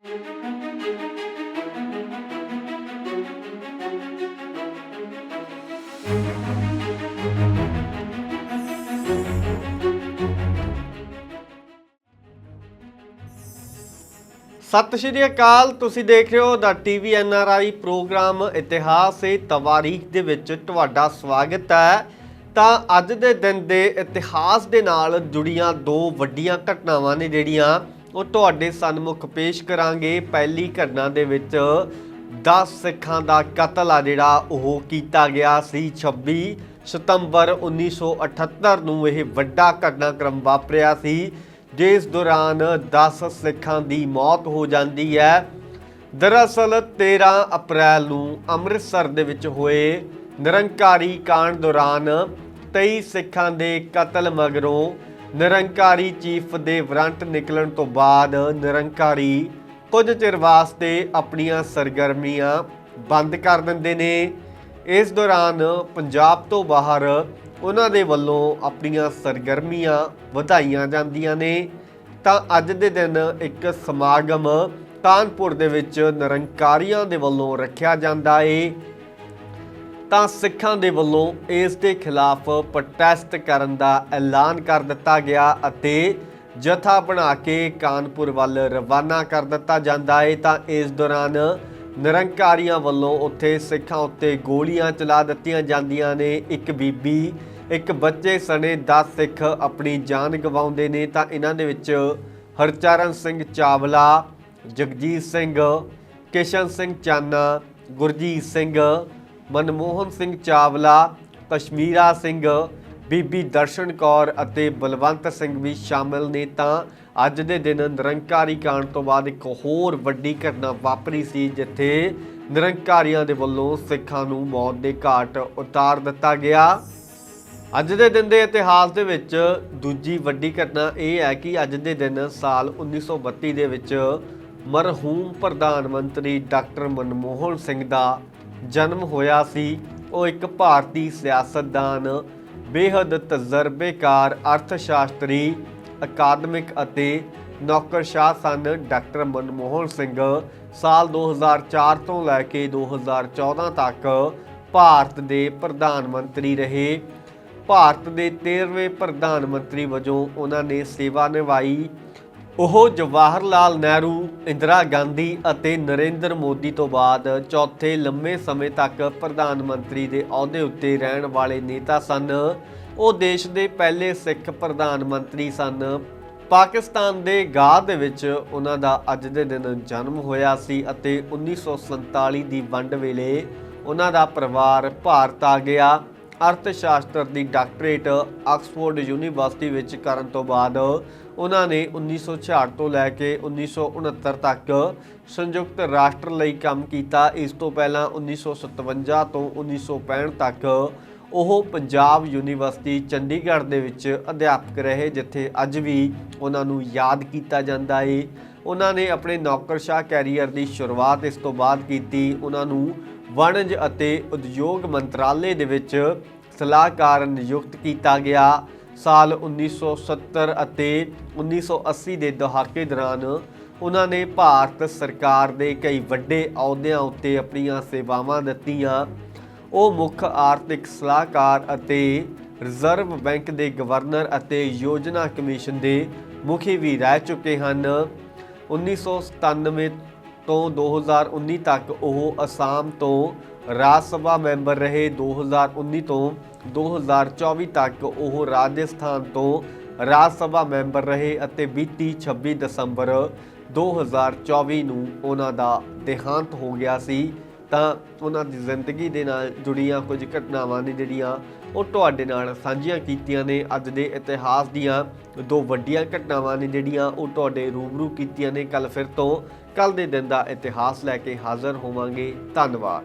ਸਤਿ ਸ਼੍ਰੀ ਅਕਾਲ, ਤੁਸੀਂ ਦੇਖ ਰਹੇ ਹੋ ਦਾ ਟੀਵੀ ਐਨਆਰਆਈ ਪ੍ਰੋਗਰਾਮ ਇਤਿਹਾਸ ਏ ਤਵਾਰੀਖ ਦੇ ਵਿੱਚ ਤੁਹਾਡਾ ਸਵਾਗਤ ਹੈ। ਤਾਂ ਅੱਜ ਦੇ ਦਿਨ ਦੇ ਇਤਿਹਾਸ ਦੇ ਨਾਲ ਜੁੜੀਆਂ ਦੋ ਵੱਡੀਆਂ ਘਟਨਾਵਾਂ ਨੇ ਜਿਹੜੀਆਂ ਉਹ ਤੁਹਾਡੇ ਸਨਮੁਖ ਪੇਸ਼ ਕਰਾਂਗੇ। ਪਹਿਲੀ ਘਟਨਾ ਦੇ ਵਿੱਚ 10 ਸਿੱਖਾਂ ਦਾ ਕਤਲ ਆ ਜਿਹੜਾ ਉਹ ਕੀਤਾ ਗਿਆ ਸੀ। 26 ਸਤੰਬਰ 1978 ਨੂੰ ਇਹ ਵੱਡਾ ਘਟਨਾਕ੍ਰਮ ਵਾਪਰਿਆ ਸੀ, ਜਿਸ ਦੌਰਾਨ 10 ਸਿੱਖਾਂ ਦੀ ਮੌਤ ਹੋ ਜਾਂਦੀ ਹੈ। ਦਰਅਸਲ 13 ਅਪ੍ਰੈਲ ਨੂੰ ਅੰਮ੍ਰਿਤਸਰ ਦੇ ਵਿੱਚ ਹੋਏ ਨਿਰੰਕਾਰੀ ਕਾਂਡ ਦੌਰਾਨ 23 ਸਿੱਖਾਂ ਦੇ ਕਤਲ ਮਗਰੋਂ ਨਿਰੰਕਾਰੀ ਚੀਫ ਦੇ ਵਾਰੰਟ ਨਿਕਲਣ ਤੋਂ ਬਾਅਦ ਨਿਰੰਕਾਰੀ ਕੁਝ ਚਿਰ ਵਾਸਤੇ ਆਪਣੀਆਂ ਸਰਗਰਮੀਆਂ ਬੰਦ ਕਰ ਦਿੰਦੇ ਨੇ। ਇਸ ਦੌਰਾਨ ਪੰਜਾਬ ਤੋਂ ਬਾਹਰ ਉਹਨਾਂ ਦੇ ਵੱਲੋਂ ਆਪਣੀਆਂ ਸਰਗਰਮੀਆਂ ਵਧਾਈਆਂ ਜਾਂਦੀਆਂ ਨੇ। ਤਾਂ ਅੱਜ ਦੇ ਦਿਨ ਇੱਕ ਸਮਾਗਮ ਕਾਨਪੁਰ ਦੇ ਵਿੱਚ ਨਿਰੰਕਾਰੀਆਂ ਦੇ ਵੱਲੋਂ ਰੱਖਿਆ ਜਾਂਦਾ ਏ। ਤਾਂ ਸਿੱਖਾਂ ਦੇ ਵੱਲੋਂ ਇਸ ਦੇ ਖਿਲਾਫ ਪ੍ਰੋਟੈਸਟ ਕਰਨ ਦਾ ਐਲਾਨ ਕਰ ਦਿੱਤਾ ਗਿਆ ਅਤੇ ਜਥਾ ਬਣਾ ਕੇ ਕਾਨਪੁਰ ਵੱਲ ਰਵਾਨਾ ਕਰ ਦਿੱਤਾ ਜਾਂਦਾ ਹੈ ਤਾਂ ਇਸ ਦੌਰਾਨ ਨਿਰੰਕਾਰੀਆਂ ਵੱਲੋਂ ਉੱਥੇ ਸਿੱਖਾਂ ਉੱਤੇ ਗੋਲੀਆਂ ਚਲਾ ਦਿੱਤੀਆਂ ਜਾਂਦੀਆਂ ਨੇ। ਇੱਕ ਬੀਬੀ, ਇੱਕ ਬੱਚੇ ਸਣੇ 10 ਸਿੱਖ ਆਪਣੀ ਜਾਨ ਗਵਾਉਂਦੇ ਨੇ। ਤਾਂ ਇਹਨਾਂ ਦੇ ਵਿੱਚ ਹਰਚਰਨ ਸਿੰਘ ਚਾਵਲਾ, ਜਗਜੀਤ ਸਿੰਘ, ਕਿਸ਼ਨ ਸਿੰਘ ਚਾਨਾ, ਗੁਰਜੀਤ ਸਿੰਘ ਮਨਮੋਹਨ ਸਿੰਘ ਚਾਵਲਾ, ਕਸ਼ਮੀਰਾ ਸਿੰਘ, ਬੀਬੀ ਦਰਸ਼ਨ ਕੌਰ ਅਤੇ ਬਲਵੰਤ ਸਿੰਘ ਵੀ ਸ਼ਾਮਲ ਨੇ ਤਾਂ ਅੱਜ ਦੇ ਦਿਨ ਨਿਰੰਕਾਰੀ ਕਾਂਡ ਤੋਂ ਬਾਅਦ ਇੱਕ ਹੋਰ ਵੱਡੀ ਘਟਨਾ ਵਾਪਰੀ ਸੀ ਜਿੱਥੇ ਨਿਰੰਕਾਰੀਆਂ ਦੇ ਵੱਲੋਂ ਸਿੱਖਾਂ ਨੂੰ ਮੌਤ ਦੇ ਘਾਟ ਉਤਾਰ ਦਿੱਤਾ ਗਿਆ। ਅੱਜ ਦੇ ਦਿਨ ਦੇ ਇਤਿਹਾਸ ਦੇ ਵਿੱਚ ਦੂਜੀ ਵੱਡੀ ਘਟਨਾ ਇਹ ਹੈ ਕਿ ਅੱਜ ਦੇ ਦਿਨ ਸਾਲ 1932 ਦੇ ਵਿੱਚ ਮਰਹੂਮ ਪ੍ਰਧਾਨ ਮੰਤਰੀ ਡਾਕਟਰ ਮਨਮੋਹਨ ਸਿੰਘ ਦਾ ਜਨਮ ਹੋਇਆ ਸੀ। ਉਹ ਇੱਕ ਭਾਰਤੀ ਸਿਆਸਤਦਾਨ, ਬੇਹੱਦ ਤਜਰਬੇਕਾਰ ਅਰਥਸ਼ਾਸਤਰੀ, ਅਕਾਦਮਿਕ ਅਤੇ ਨੌਕਰਸ਼ਾਹ ਸਨ ਡਾਕਟਰ ਮਨਮੋਹਨ ਸਿੰਘ। ਸਾਲ 2004 ਤੋਂ ਲੈ ਕੇ 2014 ਤੱਕ ਭਾਰਤ ਦੇ ਪ੍ਰਧਾਨ ਮੰਤਰੀ ਰਹੇ। ਭਾਰਤ ਦੇ 13ਵੇਂ ਪ੍ਰਧਾਨ ਮੰਤਰੀ ਵਜੋਂ ਉਹਨਾਂ ਨੇ ਸੇਵਾ ਨਿਭਾਈ। ਉਹ ਜਵਾਹਰ ਲਾਲ ਨਹਿਰੂ, ਇੰਦਰਾ ਗਾਂਧੀ ਅਤੇ ਨਰਿੰਦਰ ਮੋਦੀ ਤੋਂ ਬਾਅਦ ਚੌਥੇ ਲੰਮੇ ਸਮੇਂ ਤੱਕ ਪ੍ਰਧਾਨ ਮੰਤਰੀ ਦੇ ਅਹੁਦੇ ਉੱਤੇ ਰਹਿਣ ਵਾਲੇ ਨੇਤਾ ਸਨ। ਉਹ ਦੇਸ਼ ਦੇ ਪਹਿਲੇ ਸਿੱਖ ਪ੍ਰਧਾਨ ਮੰਤਰੀ ਸਨ। ਪਾਕਿਸਤਾਨ ਦੇ ਗਾਹ ਦੇ ਵਿੱਚ ਉਹਨਾਂ ਦਾ ਅੱਜ ਦੇ ਦਿਨ ਜਨਮ ਹੋਇਆ ਸੀ ਅਤੇ 1947 ਦੀ ਵੰਡ ਵੇਲੇ ਉਹਨਾਂ ਦਾ ਪਰਿਵਾਰ ਭਾਰਤ ਆ ਗਿਆ। ਅਰਥ ਸ਼ਾਸਤਰ ਦੀ ਡਾਕਟਰੇਟ ਆਕਸਫੋਰਡ ਯੂਨੀਵਰਸਿਟੀ ਵਿੱਚ ਕਰਨ ਤੋਂ ਬਾਅਦ ਉਹਨਾਂ ਨੇ 1966 ਤੋਂ ਲੈ ਕੇ 1969 ਤੱਕ ਸੰਯੁਕਤ ਰਾਸ਼ਟਰ ਲਈ ਕੰਮ ਕੀਤਾ। ਇਸ ਤੋਂ ਪਹਿਲਾਂ 1957 ਤੋਂ 1965 ਤੱਕ ਉਹ ਪੰਜਾਬ ਯੂਨੀਵਰਸਿਟੀ ਚੰਡੀਗੜ੍ਹ ਦੇ ਵਿੱਚ ਅਧਿਆਪਕ ਰਹੇ, ਜਿੱਥੇ ਅੱਜ ਵੀ ਉਹਨਾਂ ਨੂੰ ਯਾਦ ਕੀਤਾ ਜਾਂਦਾ ਏ। ਉਹਨਾਂ ਨੇ ਆਪਣੇ ਨੌਕਰਸ਼ਾਹ ਕੈਰੀਅਰ ਦੀ ਸ਼ੁਰੂਆਤ ਇਸ ਤੋਂ ਬਾਅਦ ਕੀਤੀ। ਉਹਨਾਂ ਨੂੰ ਵਣਜ ਅਤੇ ਉਦਯੋਗ ਮੰਤਰਾਲੇ ਦੇ ਵਿੱਚ ਸਲਾਹਕਾਰ ਨਿਯੁਕਤ ਕੀਤਾ ਗਿਆ। ਸਾਲ 1970 ਅਤੇ 1980 ਦੇ ਦਹਾਕੇ ਦੌਰਾਨ ਉਹਨਾਂ ਨੇ ਭਾਰਤ ਸਰਕਾਰ ਦੇ ਕਈ ਵੱਡੇ ਅਹੁਦਿਆਂ ਉੱਤੇ ਆਪਣੀਆਂ ਸੇਵਾਵਾਂ ਦਿੱਤੀਆਂ। ਉਹ ਮੁੱਖ ਆਰਥਿਕ ਸਲਾਹਕਾਰ ਅਤੇ ਰਿਜ਼ਰਵ ਬੈਂਕ ਦੇ ਗਵਰਨਰ ਅਤੇ ਯੋਜਨਾ ਕਮਿਸ਼ਨ ਦੇ ਮੁਖੀ ਵੀ ਰਹਿ ਚੁੱਕੇ ਹਨ। 1997 ਤੋਂ 2019 ਤੱਕ ਉਹ ਅਸਾਮ ਤੋਂ ਰਾਜ ਸਭਾ ਮੈਂਬਰ ਰਹੇ। 2019 ਤੋਂ 2024 ਤੱਕ ਉਹ ਰਾਜਸਥਾਨ ਤੋਂ ਰਾਜ ਸਭਾ ਮੈਂਬਰ ਰਹੇ ਅਤੇ ਬੀਤੀ 26 ਦਸੰਬਰ 2024 ਨੂੰ ਉਹਨਾਂ ਦਾ ਦੇਹਾਂਤ ਹੋ ਗਿਆ ਸੀ। ਤਾਂ ਉਹਨਾਂ ਦੀ ਜ਼ਿੰਦਗੀ ਦੇ ਨਾਲ ਜੁੜੀਆਂ ਕੁਝ ਘਟਨਾਵਾਂ ਨੇ ਜਿਹੜੀਆਂ ਉਹ ਤੁਹਾਡੇ ਨਾਲ ਸਾਂਝੀਆਂ ਕੀਤੀਆਂ ਨੇ। ਅੱਜ ਦੇ ਇਤਿਹਾਸ ਦੀਆਂ ਦੋ ਵੱਡੀਆਂ ਘਟਨਾਵਾਂ ਨੇ ਜਿਹੜੀਆਂ ਉਹ ਤੁਹਾਡੇ ਰੂਬਰੂ ਕੀਤੀਆਂ ਨੇ। ਕੱਲ ਫਿਰ ਤੋਂ ਕੱਲ ਦੇ ਦਿਨ ਦਾ ਇਤਿਹਾਸ ਲੈ ਕੇ ਹਾਜ਼ਰ ਹੋਵਾਂਗੇ। ਧੰਨਵਾਦ।